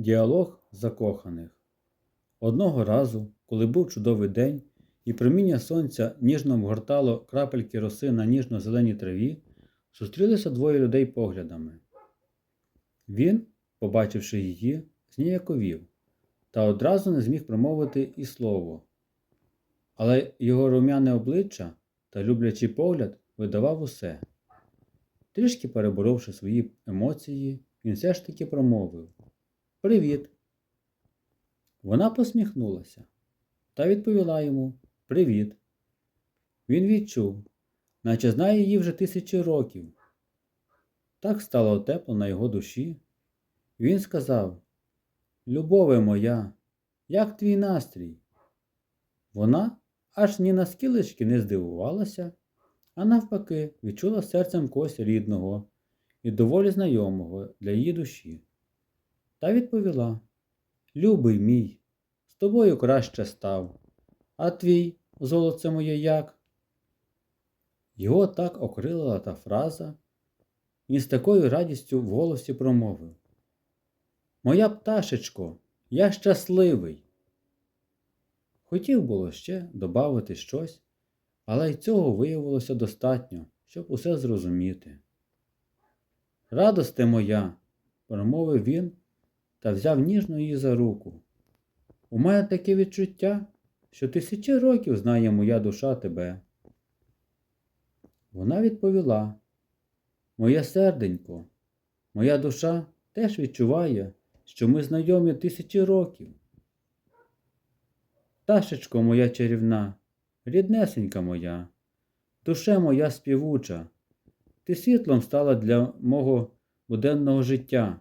Діалог закоханих. Одного разу, коли був чудовий день, і проміння сонця ніжно вгортало крапельки роси на ніжно-зеленій траві, зустрілися двоє людей поглядами. Він, побачивши її, зніяковів та одразу не зміг промовити і слово. Але його рум'яне обличчя та люблячий погляд видавав усе. Трішки переборовши свої емоції, він все ж таки промовив Привіт. Вона посміхнулася та відповіла йому Привіт. Він відчув, наче знає її вже тисячі років. Так стало тепло на його душі. Він сказав Любове моя, як твій настрій? Вона аж ні на скілечки не здивувалася, а навпаки відчула серцем когось рідного і доволі знайомого для її душі. Та відповіла Любий мій, з тобою краще став, а твій, золоце моє, як? Його так окрилила та фраза, і з такою радістю в голосі промовив Моя пташечко, я щасливий. Хотів було ще добавити щось, але й цього виявилося достатньо, щоб усе зрозуміти. Радосте моя, промовив він та взяв ніжно її за руку. У мене таке відчуття, що тисячі років знає моя душа тебе. Вона відповіла Моє серденько, моя душа теж відчуває, що ми знайомі тисячі років. Ташечко моя чарівна, ріднесенька моя, душе моя співуча, ти світлом стала для мого буденного життя.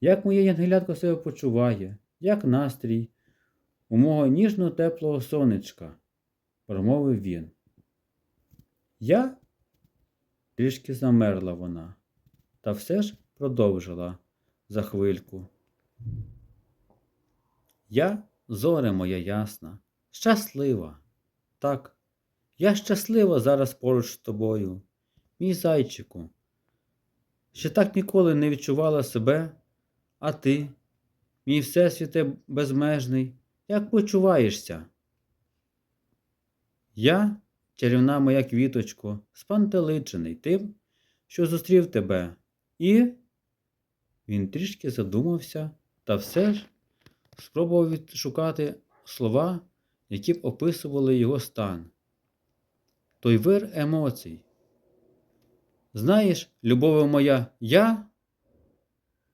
Як моє янгелятко себе почуває, як настрій у мого ніжно теплого сонечка, промовив він. Я трішки замерла вона, та все ж продовжила за хвильку. Я, зоре моя ясна, щаслива. Так, я щаслива зараз поруч з тобою, мій зайчику. Ще так ніколи не відчувала себе, а ти, мій всесвіте безмежний, як почуваєшся? Я, чарівна моя квіточко, спантеличений тим, що зустрів тебе, і він трішки задумався та все ж спробував відшукати слова, які б описували його стан. Той вир емоцій. Знаєш, любове моя, я,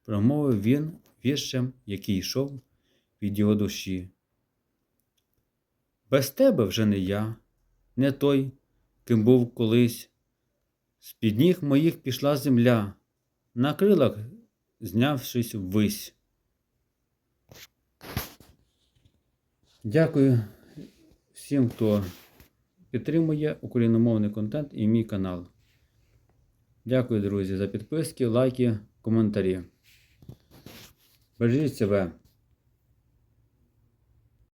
промовив він віршем, який йшов від його душі. Без тебе вже не я, не той, ким був колись. З-під ніг моїх пішла земля, на крилах знявшись ввись. Дякую всім, хто підтримує україномовний контент і мій канал. Дякую, друзі, за підписки, лайки, коментарі. Бережіть себе.